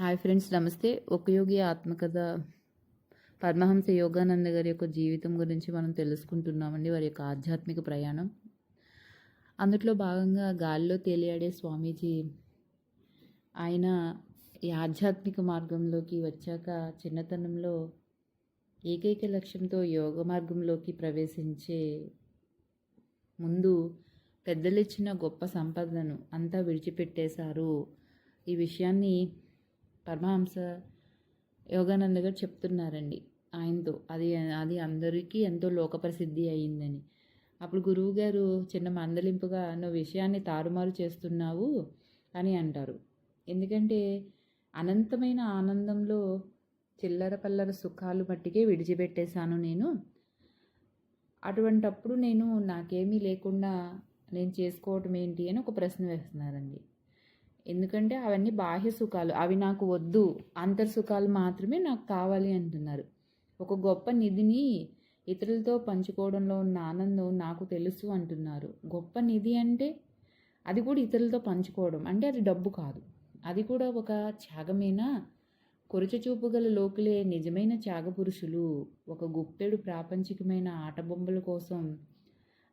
Hi friends నమస్తే. ఒక యోగి ఆత్మకథ. పరమహంస యోగానంద గారి యొక్క జీవితం గురించి మనం తెలుసుకుంటున్నామండి వారి యొక్క ఆధ్యాత్మిక ప్రయాణం. అందులో భాగంగా గాలిలో తేలియాడే స్వామీజీ ఆయన ఈ ఆధ్యాత్మిక మార్గంలోకి వచ్చాక చిన్నతనంలో ఏకైక లక్ష్యంతో యోగ మార్గంలోకి ప్రవేశించే ముందు పెద్దలిచ్చిన గొప్ప సంపదను అంతా విడిచిపెట్టేశారు. ఈ విషయాన్ని పరమహంస యోగానంద గారు చెప్తున్నారండి. ఆయనతో అది అది అందరికీ ఎంతో లోకప్రసిద్ధి అయ్యిందని. అప్పుడు గురువు గారు చిన్న మందలింపుగా నువ్వు విషయాన్ని తారుమారు చేస్తున్నావు అని అంటారు. ఎందుకంటే అనంతమైన ఆనందంలో చిల్లర పల్లర సుఖాలు మట్టికే విడిచిపెట్టేశాను నేను. అటువంటప్పుడు నేను నాకేమీ లేకుండా నేను చేసుకోవటం ఏంటి అని ఒక ప్రశ్న వేస్తున్నారండి. ఎందుకంటే అవన్నీ బాహ్య సుఖాలు. అవి నాకు వద్దు. అంతర్ సుఖాలు మాత్రమే నాకు కావాలి అంటున్నారు. ఒక గొప్ప నిధిని ఇతరులతో పంచుకోవడంలో ఉన్న ఆనందం నాకు తెలుసు అంటున్నారు. గొప్ప నిధి అంటే అది కూడా ఇతరులతో పంచుకోవడం. అంటే అది డబ్బు కాదు. అది కూడా ఒక త్యాగమేనా? కొరచ చూపు గల లోకులే నిజమైన త్యాగపురుషులు. ఒక గుప్పెడు ప్రాపంచికమైన ఆటబొమ్మల కోసం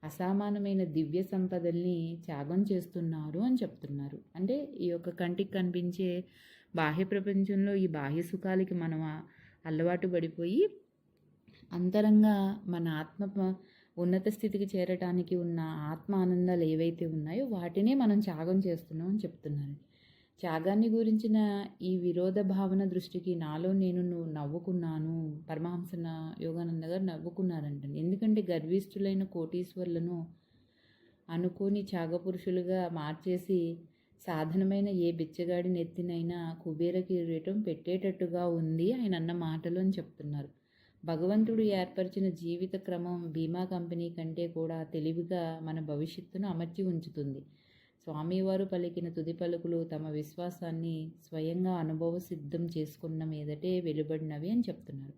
అసామానమైన దివ్య సంపదల్ని త్యాగం చేస్తున్నారు అని చెప్తున్నారు. అంటే ఈ యొక్క కంటికి కనిపించే బాహ్య ప్రపంచంలో ఈ బాహ్య సుఖాలకి మనం అలవాటు పడిపోయి అంతరంగా మన ఆత్మ ఉన్నత స్థితికి చేరటానికి ఉన్న ఆత్మ ఆనందాలు ఏవైతే ఉన్నాయో వాటినే మనం త్యాగం చేస్తున్నాం అని చెప్తున్నారు. త్యాగాన్ని గురించిన ఈ విరోధ భావన దృష్టికి నాలో నేను నవ్వుకున్నాను. పరమహంస యోగానంద గారు నవ్వుకున్నారంటండి. ఎందుకంటే గర్విష్ఠులైన కోటీశ్వర్లను అనుకోని త్యాగపురుషులుగా మార్చేసి సాధనమైన ఏ బిచ్చగాడి నెత్తినైనా కుబేర కిరీటం పెట్టేటట్టుగా ఉంది ఆయన అన్న మాటలు అని చెప్తున్నారు. భగవంతుడు ఏర్పరిచిన జీవిత క్రమం బీమా కంపెనీ కంటే కూడా తెలివిగా మన భవిష్యత్తును అమర్చి ఉంచుతుంది. స్వామివారు పలికిన తుది పలుకులు తమ విశ్వాసాన్ని స్వయంగా అనుభవ సిద్ధం చేసుకున్న మీదటే వెలువడినవి అని చెప్తున్నారు.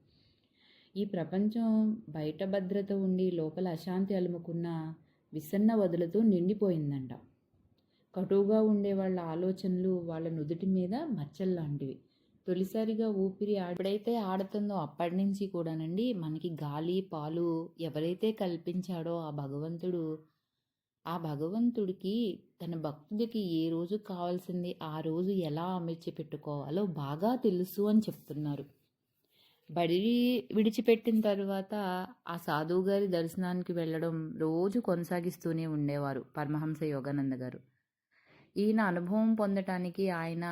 ఈ ప్రపంచం బయట భద్రత ఉండి లోపల అశాంతి అలుముకున్న విసన్న వదులతో నిండిపోయిందంట. కటువుగా ఉండే వాళ్ళ ఆలోచనలు వాళ్ళ నుదుటి మీద మచ్చల్లాంటివి. తొలిసారిగా ఊపిరి ఎప్పుడైతే ఆడుతుందో అప్పటి నుంచి కూడానండి మనకి గాలి పాలు ఎవరైతే కల్పించాడో ఆ భగవంతుడు ఆ భగవంతుడికి తన భక్తుడికి ఏ రోజు కావాల్సింది ఆ రోజు ఎలా అమర్చి పెట్టుకోవాలో బాగా తెలుసు అని చెప్తున్నారు. బడి విడిచిపెట్టిన తర్వాత ఆ సాధువు గారి దర్శనానికి వెళ్ళడం రోజు కొనసాగిస్తూనే ఉండేవారు పరమహంస యోగానంద గారు. ఈయన అనుభవం పొందటానికి ఆయన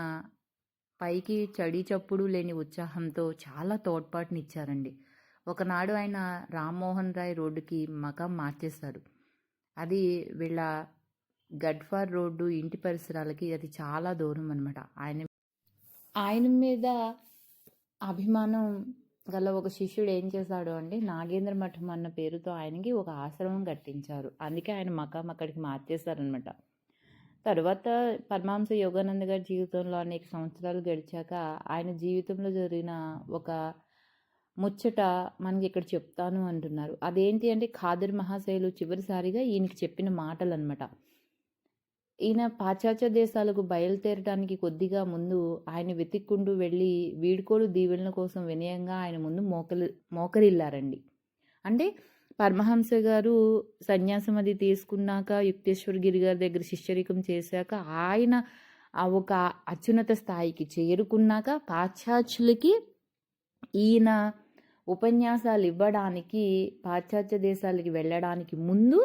పైకి చడి చప్పుడు లేని ఉత్సాహంతో చాలా తోడ్పాటునిచ్చారండి. ఒకనాడు ఆయన రామ్మోహన్ రాయ్ రోడ్డుకి మకం మార్చేశారు. అది వీళ్ళ గడ్ఫార్ రోడ్డు ఇంటి పరిసరాలకి అది చాలా దూరం అనమాట ఆయన ఆయన మీద అభిమానం గల ఒక శిష్యుడు ఏం చేశాడు అంటే నాగేంద్ర మఠం అన్న పేరుతో ఆయనకి ఒక ఆశ్రమం కట్టించారు. అందుకే ఆయన మకాం అక్కడికి మార్చేశారనమాట తర్వాత పరమాంస యోగానంద గారి జీవితంలో అనేక సంవత్సరాలు గడిచాక ఆయన జీవితంలో జరిగిన ఒక ముచ్చట మనకి ఇక్కడ చెప్తాను అంటున్నారు. అదేంటి అంటే ఖాదర్ మహాశైలు చివరిసారిగా ఈయనకి చెప్పిన మాటలు అనమాట ఈయన పాశ్చాత్య దేశాలకు బయలుదేరడానికి కొద్దిగా ముందు ఆయన వెతిక్కుంటూ వెళ్ళి వీడుకోలు దీవెనల కోసం వినయంగా ఆయన ముందు మోకలి మోకరిల్లారండి. అంటే పరమహంస గారు సన్యాసం అది తీసుకున్నాక యుక్తేశ్వర్ గిరి గారి దగ్గర శిష్యరికం చేశాక ఆయన ఆ ఒక అత్యున్నత స్థాయికి చేరుకున్నాక పాశ్చాత్యులకి ఈయన ఉపన్యాసాలు ఇవ్వడానికి పాశ్చాత్య దేశాలకి వెళ్ళడానికి ముందు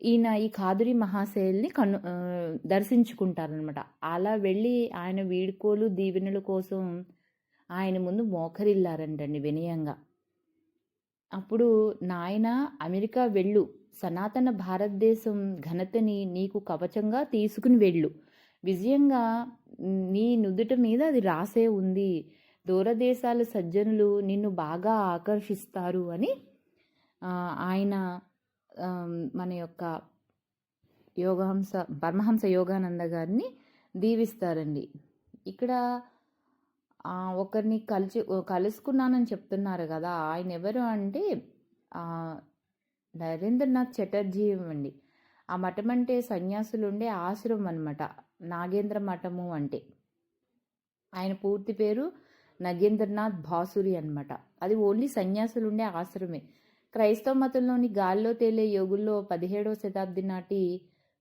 ఈయన ఈ కాదురి మహాశైల్ని కను దర్శించుకుంటారనమాట అలా వెళ్ళి ఆయన వీడుకోలు దీవెనల కోసం ఆయన ముందు మోకరిల్లారంటండి వినయంగా. అప్పుడు నాయన అమెరికా వెళ్ళు. సనాతన భారతదేశం ఘనతని నీకు కవచంగా తీసుకుని వెళ్ళు. విజయంగా నీ నుదుట మీద అది రాసే ఉంది. దూరదేశాల సజ్జనులు నిన్ను బాగా ఆకర్షిస్తారు అని ఆయన మన యొక్క యోగహంస పరమహంస యోగానంద గారిని దీవిస్తారండి. ఇక్కడ ఒకరిని కలిసి కలుసుకున్నానని చెప్తున్నారు కదా ఆయన ఎవరు అంటే నరేంద్రనాథ్ చటర్జీ అండి. ఆ మఠం అంటే సన్యాసులు ఉండే ఆశ్రమం అనమాట నాగేంద్ర మఠము అంటే. ఆయన పూర్తి పేరు నగేంద్రనాథ్ భాసురి అనమాట అది ఓన్లీ సన్యాసులు ఉండే ఆశ్రమే. క్రైస్తవ మతంలోని గాల్లో తేలే యోగుల్లో పదిహేడవ శతాబ్ది నాటి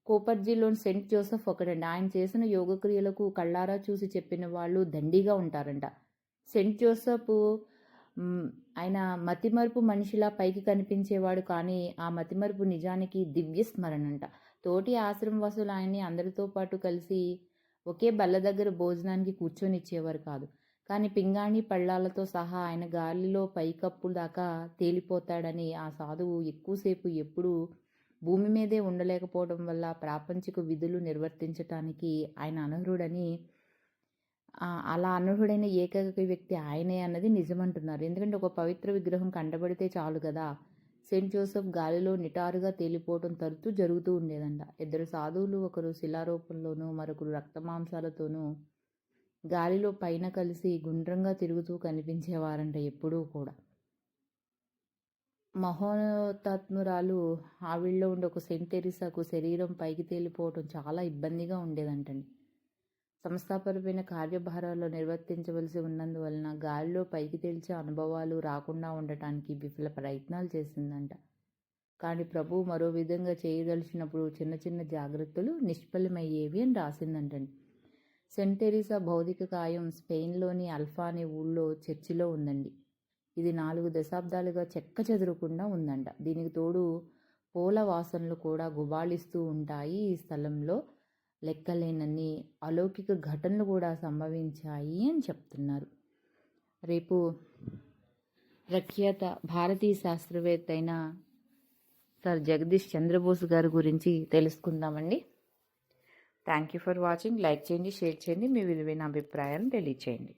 కోపర్జీలోని సెంట్ జోసెఫ్ ఒకడండి. ఆయన చేసిన యోగక్రియలకు కళ్ళారా చూసి చెప్పిన వాళ్ళు దండిగా ఉంటారంట. సెంట్ జోసెఫ్ ఆయన మతిమరుపు మనిషిలా పైకి కనిపించేవాడు కానీ ఆ మతిమరుపు నిజానికి దివ్య స్మరణంట తోటి ఆశ్రమవాసులు ఆయన్ని అందరితో పాటు కలిసి ఒకే బల్ల దగ్గర భోజనానికి కూర్చొని ఇచ్చేవారు కాదు. కానీ పింగాణి పళ్ళాలతో సహా ఆయన గాలిలో పైకప్పు దాకా తేలిపోతాడని ఆ సాధువు ఎక్కువసేపు ఎప్పుడూ భూమి మీదే ఉండలేకపోవడం వల్ల ప్రాపంచిక విధులు నిర్వర్తించటానికి ఆయన అనర్హుడని అలా అనర్హుడైన ఏకైక వ్యక్తి ఆయనే అన్నది నిజమంటున్నారు. ఎందుకంటే ఒక పవిత్ర విగ్రహం కండబడితే చాలు కదా. సెయింట్ జోసెఫ్ గాలిలో నిటారుగా తేలిపోవటం తరచూ జరుగుతూ ఉండేదంట. ఇద్దరు సాధువులు ఒకరు శిలారూపంలోనూ మరొకరు రక్తమాంసాలతోనూ గాలిలో పైన కలిసి గుండ్రంగా తిరుగుతూ కనిపించేవారంట ఎప్పుడూ కూడా. మహోతాత్మురాలు ఆవిడలో ఉండే ఒక సెంటెరిసాకు శరీరం పైకి తేలిపోవటం చాలా ఇబ్బందిగా ఉండేదంటండి. సంస్థాపరమైన కార్యభారాల్లో నిర్వర్తించవలసి ఉన్నందువలన గాలిలో పైకి తేల్చే అనుభవాలు రాకుండా ఉండటానికి విఫల ప్రయత్నాలు చేసిందంట. కానీ ప్రభు మరో విధంగా చేయదలిచినప్పుడు చిన్న చిన్న జాగ్రత్తలు నిష్ఫలమయ్యేవి అని రాసిందంటండి. సెంట్ భౌతిక కాయం స్పెయిన్లోని అల్ఫా అనే ఊళ్ళో చర్చిలో ఉందండి. ఇది నాలుగు దశాబ్దాలుగా చెక్క చెదరకుండా ఉందంట. దీనికి తోడు పూల వాసనలు కూడా గుబాళిస్తూ ఉంటాయి. ఈ స్థలంలో లెక్కలేనన్ని అలౌకిక ఘటనలు కూడా సంభవించాయి అని చెప్తున్నారు. రేపు ప్రఖ్యాత భారతీయ శాస్త్రవేత్త అయిన సార్ జగదీష్ చంద్రబోస్ గారి గురించి తెలుసుకుందామండి. Thank you for watching like చేయండి షేర్ చేయండి. మీ విలువైన అభిప్రాయాలను తెలియచేయండి.